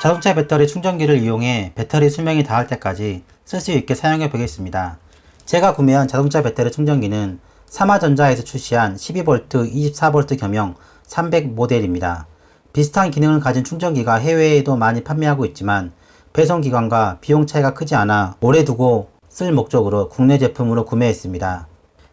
자동차 배터리 충전기를 이용해 배터리 수명이 다할 때까지 쓸 수 있게 사용해 보겠습니다. 제가 구매한 자동차 배터리 충전기는 사마전자에서 출시한 12V, 24V 겸용 300 모델입니다. 비슷한 기능을 가진 충전기가 해외에도 많이 판매하고 있지만 배송 기간과 비용 차이가 크지 않아 오래 두고 쓸 목적으로 국내 제품으로 구매했습니다.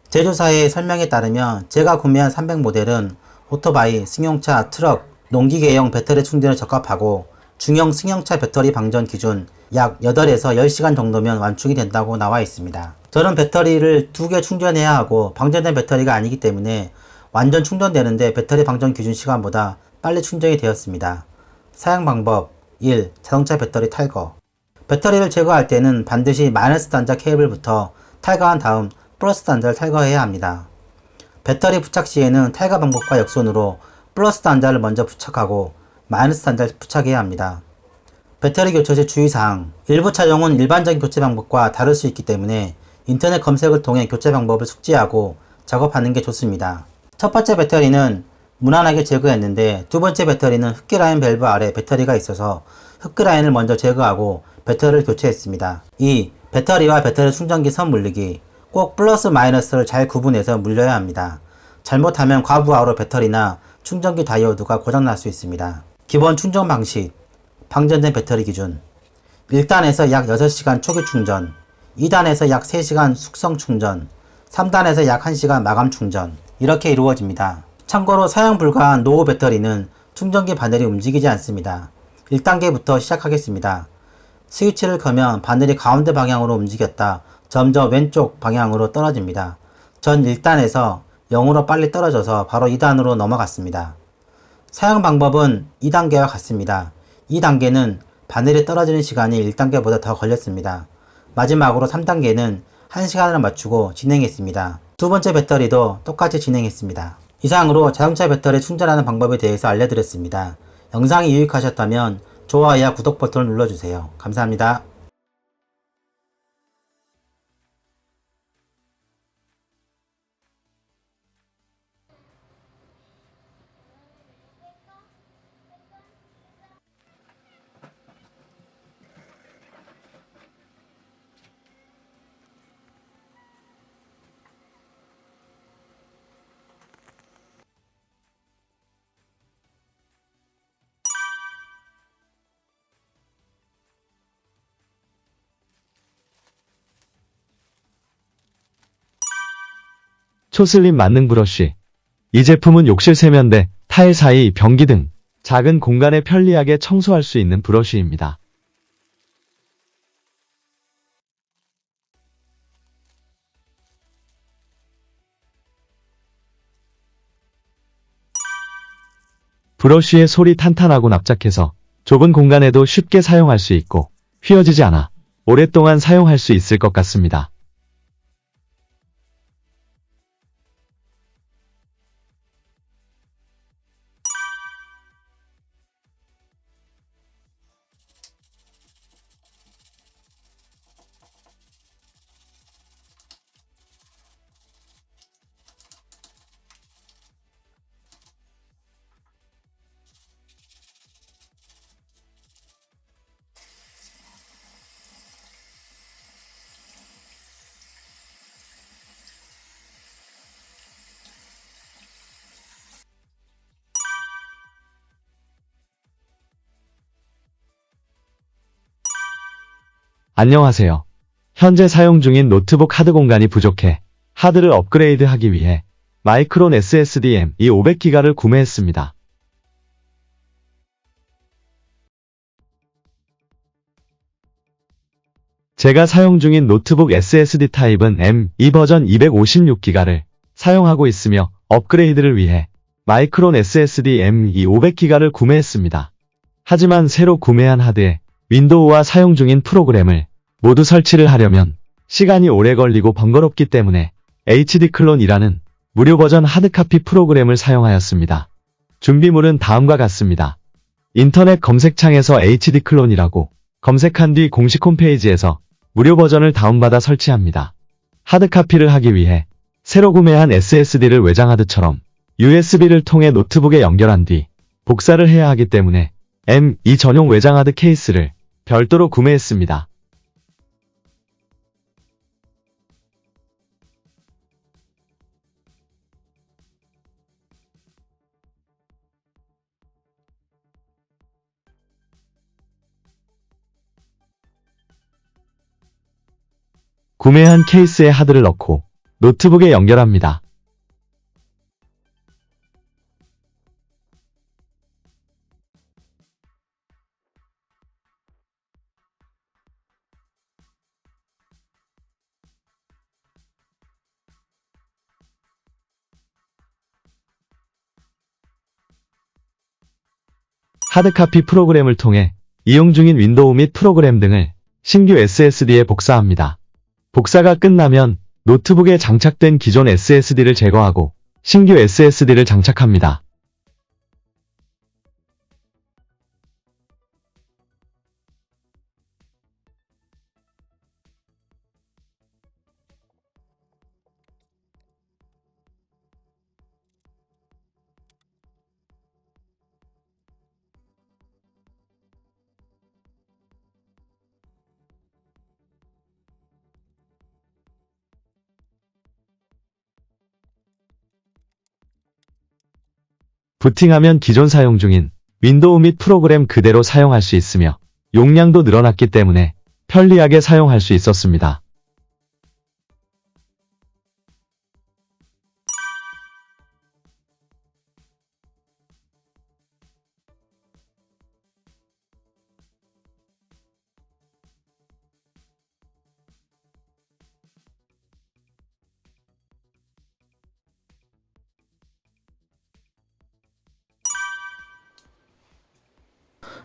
제조사의 설명에 따르면 제가 구매한 300 모델은 오토바이, 승용차, 트럭, 농기계용 배터리 충전에 적합하고 중형 승용차 배터리 방전 기준 약 8에서 10시간 정도면 완충이 된다고 나와 있습니다. 저는 배터리를 두 개 충전해야 하고 방전된 배터리가 아니기 때문에 완전 충전되는데 배터리 방전 기준 시간보다 빨리 충전이 되었습니다. 사용 방법 1. 자동차 배터리 탈거 배터리를 제거할 때는 반드시 마이너스 단자 케이블부터 탈거한 다음 플러스 단자를 탈거해야 합니다. 배터리 부착 시에는 탈거 방법과 역순으로 플러스 단자를 먼저 부착하고 마이너스 단자를 부착해야 합니다. 배터리 교체 시 주의사항 일부 차종은 일반적인 교체 방법과 다를 수 있기 때문에 인터넷 검색을 통해 교체 방법을 숙지하고 작업하는 게 좋습니다. 첫 번째 배터리는 무난하게 제거했는데 두 번째 배터리는 흡기 라인 밸브 아래 배터리가 있어서 흡기 라인을 먼저 제거하고 배터리를 교체했습니다. 2. 배터리와 배터리 충전기 선 물리기 꼭 플러스 마이너스를 잘 구분해서 물려야 합니다. 잘못하면 과부하로 배터리나 충전기 다이오드가 고장날 수 있습니다. 기본 충전 방식 방전된 배터리 기준 1단에서 약 6시간 초기 충전 2단에서 약 3시간 숙성 충전 3단에서 약 1시간 마감 충전 이렇게 이루어집니다. 참고로 사용 불가한 노후 배터리는 충전기 바늘이 움직이지 않습니다. 1단계부터 시작하겠습니다. 스위치를 거면 바늘이 가운데 방향으로 움직였다 점점 왼쪽 방향으로 떨어집니다. 전 1단에서 0으로 빨리 떨어져서 바로 2단으로 넘어갔습니다. 사용 방법은 2단계와 같습니다. 2단계는 바늘이 떨어지는 시간이 1단계보다 더 걸렸습니다. 마지막으로 3단계는 1시간을 맞추고 진행했습니다. 두 번째 배터리도 똑같이 진행했습니다. 이상으로 자동차 배터리 충전하는 방법에 대해서 알려드렸습니다. 영상이 유익하셨다면 좋아요와 구독 버튼을 눌러주세요. 감사합니다. 초슬림 만능 브러쉬. 이 제품은 욕실 세면대, 타일 사이, 변기 등 작은 공간에 편리하게 청소할 수 있는 브러쉬입니다. 브러쉬의 솔이 탄탄하고 납작해서 좁은 공간에도 쉽게 사용할 수 있고 휘어지지 않아 오랫동안 사용할 수 있을 것 같습니다. 안녕하세요. 현재 사용 중인 노트북 하드 공간이 부족해 하드를 업그레이드 하기 위해 마이크론 SSD M2 500기가를 구매했습니다. 제가 사용 중인 노트북 SSD 타입은 M2 버전 256기가를 사용하고 있으며 업그레이드를 위해 마이크론 SSD M2 500기가를 구매했습니다. 하지만 새로 구매한 하드에 윈도우와 사용 중인 프로그램을 모두 설치를 하려면 시간이 오래 걸리고 번거롭기 때문에 HD 클론이라는 무료 버전 하드카피 프로그램을 사용하였습니다. 준비물은 다음과 같습니다. 인터넷 검색창에서 HD 클론이라고 검색한 뒤 공식 홈페이지에서 무료 버전을 다운받아 설치합니다. 하드카피를 하기 위해 새로 구매한 SSD를 외장 하드처럼 USB를 통해 노트북에 연결한 뒤 복사를 해야 하기 때문에 M2 전용 외장 하드 케이스를 별도로 구매했습니다. 구매한 케이스에 하드를 넣고 노트북에 연결합니다. 하드카피 프로그램을 통해 이용 중인 윈도우 및 프로그램 등을 신규 SSD에 복사합니다. 복사가 끝나면 노트북에 장착된 기존 SSD를 제거하고 신규 SSD를 장착합니다. 부팅하면 기존 사용 중인 윈도우 및 프로그램 그대로 사용할 수 있으며 용량도 늘어났기 때문에 편리하게 사용할 수 있었습니다.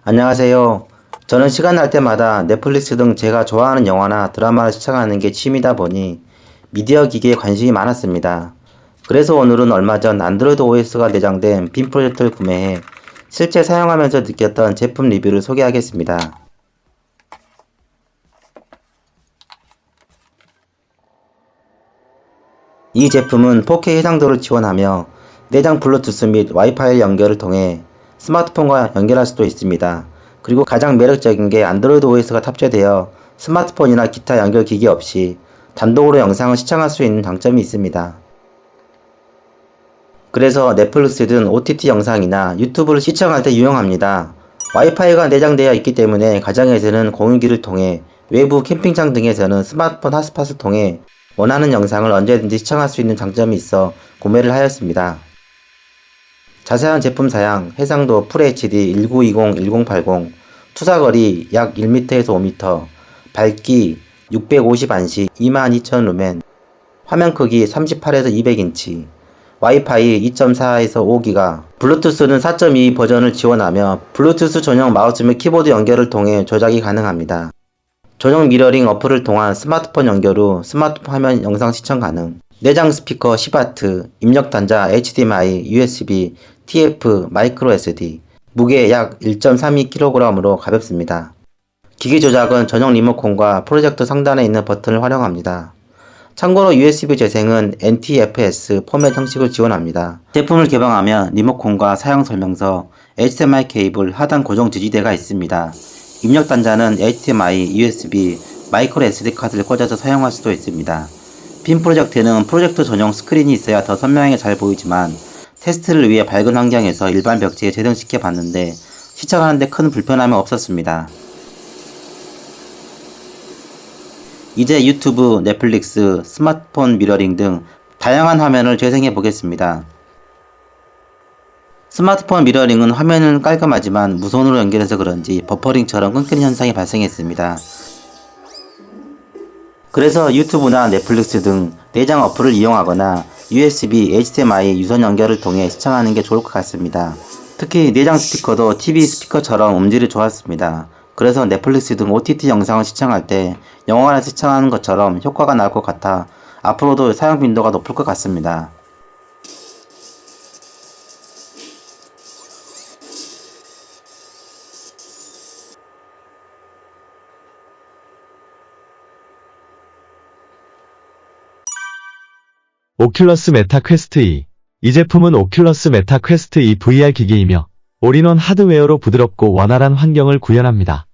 안녕하세요. 저는 시간 날 때마다 넷플릭스 등 제가 좋아하는 영화나 드라마를 시청하는 게 취미다 보니 미디어 기기에 관심이 많았습니다. 그래서 오늘은 얼마 전 안드로이드 OS가 내장된 빔 프로젝터를 구매해 실제 사용하면서 느꼈던 제품 리뷰를 소개하겠습니다. 이 제품은 4K 해상도를 지원하며 내장 블루투스 및 와이파이 연결을 통해 스마트폰과 연결할 수도 있습니다. 그리고 가장 매력적인 게 안드로이드 OS가 탑재되어 스마트폰이나 기타 연결 기기 없이 단독으로 영상을 시청할 수 있는 장점이 있습니다. 그래서 넷플릭스든 OTT 영상이나 유튜브를 시청할 때 유용합니다. 와이파이가 내장되어 있기 때문에 가정에서는 공유기를 통해 외부 캠핑장 등에서는 스마트폰 핫스팟을 통해 원하는 영상을 언제든지 시청할 수 있는 장점이 있어 구매를 하였습니다. 자세한 제품 사양, 해상도 FHD 1920-1080, 투사거리 약 1m에서 5m, 밝기 650안시 22,000 루멘, 화면 크기 38에서 200인치, 와이파이 2.4에서 5기가, 블루투스는 4.2 버전을 지원하며 블루투스 전용 마우스 및 키보드 연결을 통해 조작이 가능합니다. 전용 미러링 어플을 통한 스마트폰 연결 후 스마트폰 화면 영상 시청 가능. 내장 스피커 10W, 입력 단자 HDMI, USB, TF, 마이크로 SD. 무게 약 1.32kg으로 가볍습니다. 기기 조작은 전용 리모컨과 프로젝터 상단에 있는 버튼을 활용합니다. 참고로 USB 재생은 NTFS 포맷 형식을 지원합니다. 제품을 개방하면 리모컨과 사용 설명서, HDMI 케이블 하단 고정 지지대가 있습니다. 입력 단자는 HDMI, USB, 마이크로 SD 카드를 꽂아서 사용할 수도 있습니다. 빔 프로젝트는 프로젝터 전용 스크린이 있어야 더 선명하게 잘 보이지만 테스트를 위해 밝은 환경에서 일반 벽지에 재생시켜 봤는데 시청하는데 큰 불편함은 없었습니다. 이제 유튜브, 넷플릭스, 스마트폰 미러링 등 다양한 화면을 재생해 보겠습니다. 스마트폰 미러링은 화면은 깔끔하지만 무선으로 연결해서 그런지 버퍼링처럼 끊기는 현상이 발생했습니다. 그래서 유튜브나 넷플릭스 등 내장 어플을 이용하거나 USB, HDMI 유선 연결을 통해 시청하는 게 좋을 것 같습니다. 특히 내장 스피커도 TV 스피커처럼 음질이 좋았습니다. 그래서 넷플릭스 등 OTT 영상을 시청할 때 영화관에서 시청하는 것처럼 효과가 나올 것 같아 앞으로도 사용 빈도가 높을 것 같습니다. 오큘러스 메타 퀘스트 2. 이 제품은 오큘러스 메타 퀘스트 2 VR 기기이며 올인원 하드웨어로 부드럽고 원활한 환경을 구현합니다.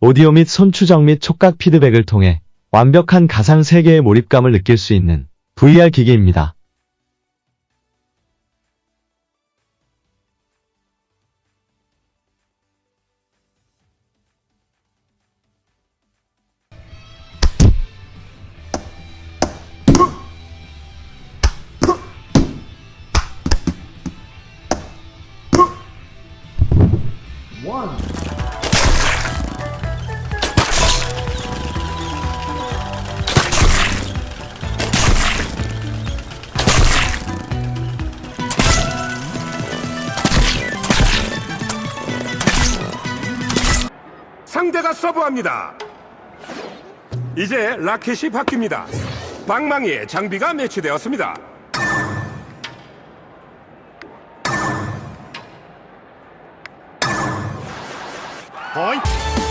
오디오 및 손추적 및 촉각 피드백을 통해 완벽한 가상 세계의 몰입감을 느낄 수 있는 VR 기기입니다. 상대가 서브합니다. 이제 라켓이 바뀝니다. 방망이에 장비가 매치되었습니다. 포